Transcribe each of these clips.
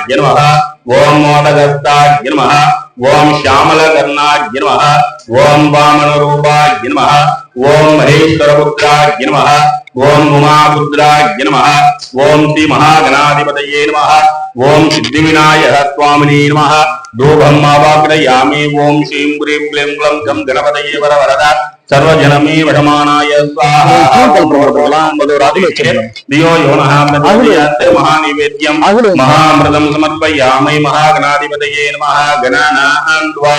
శ్యామలాక్షాజ్ఞ నమ ఓం మోదగస్తాజ్ఞ నమ ఓం శ్యామలకర్ణాజ్ఞ నమ ఓం వామనరూపాజ్ఞ నమ ఓం మహేశ్వరపుత్రాజ్ఞ నమ ఓం ఉమాపుత్రాజ్ఞ నమ ఓం శ్రీ మహాగణాధిపతయే నమ ఓం సిద్ధి వినాయక స్వామిని నమ ధూపం మావాగ్రయామి ఓం శ్రీం హ్రీం క్లీం క్లం గం గణపతయే వర వరద సర్వజనమే వశమానాయ స్వాహ மகாமிருதம் சமர்ப்பயாமை மகாகணாதிபதையே நம கணாநாந்த்வா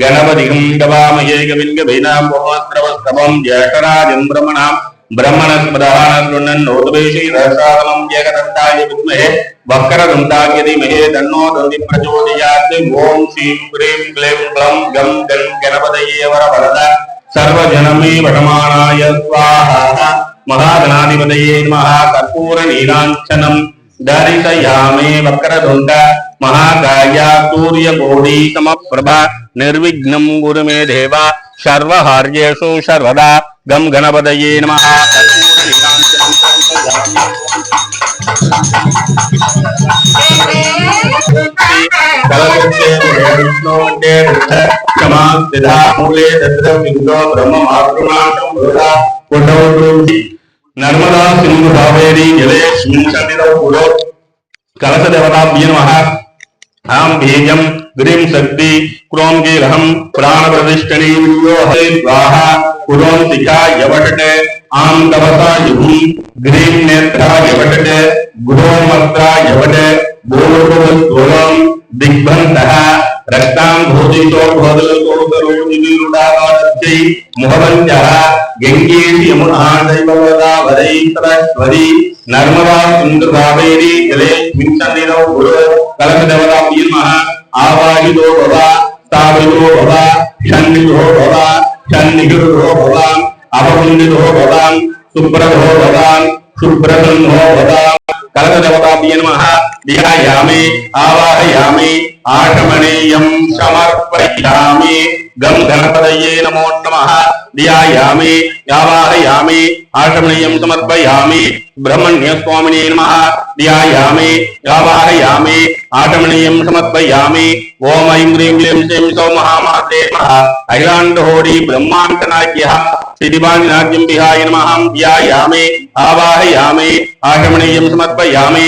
கணபதிகம் கவாமயே கவிங்கவீனாம் போமத்ரவஸ்தவம் ஜேஷராஜம் பிரமணாம் பிரம்மணஸ்மதானோதுபேஷீரசாதனம் ஜெகதண்டாய வித்மஹே வக்கரதுண்டாய தீமஹே தன்னோ தந்தி பிரச்சோதயாத் ஓம் ஸ்ரீம் ஹ்ரீம் க்ளீம் க்ளம் கம் வடமானாய ஸ்வாஹா మహాగణాధిపతయే నమః. కర్పూర నీలాంఛనం దర్శయామే వక్రదుండ మహాకాయ సూర్యకోడి సమప్రభ. నిర్విఘ్నం గురు మే దేవ. సర్వహార్యేషు సర్వదా. గం గణపతయే నమః. క్షమా బ్రహ్మ నర్మదా సింధు కావేరి జలే స్మింసన్నిధౌ పురో కలశ దేవతాభ్య నమః ఆం భీజం గ్రీం శక్తి క్రోం గీరహం ప్రాణ ప్రతిష్టని స్వాహ కురోం శిఖా యవటటే ఆం తపసా యుహం గ్రీం నేత్రా యవటటే గురోమత్రా యవటే భూలోకం దిగ్బంధః రక్తాం భోజితో భోదలతోదరోజై ముహవంచః గంగేసి యమునా கங்கேதி யமுனா தைவவதா வரைத்தரஸ்வதி நர்மதா சுந்து காவேரி ஜலே மின்சன்னிதோ குரு கலகதவதா உயிர்மஹ ஆவாகிதோ பவா ஸ்தாபிதோ பவா ஷன்னிதோ பவா ஷன்னிகிருதோ பவா அவபுந்திதோ பவா சுப்ரதோ பவா சுப்ரதன்னோ பவா கலகதவதாபிய நமஹ தியாயாமி ஆவாகயாமி சமர்ப்பயாமி கம் கணபதையே நமோ நமஹ ध्यायामि यावाहयामि आश्रमणीयम् समर्पयामि ब्रह्मण्य स्वामिने नमः ध्यायामि यावाहयामि समर्पयामि ओम ऐं ह्रीं क्लीं श्रीं सौमहामाते नमः अखिलाण्डहोरी विहाय नमः ध्यायामि आवाहयामि आश्रमणीयम् समर्पयामि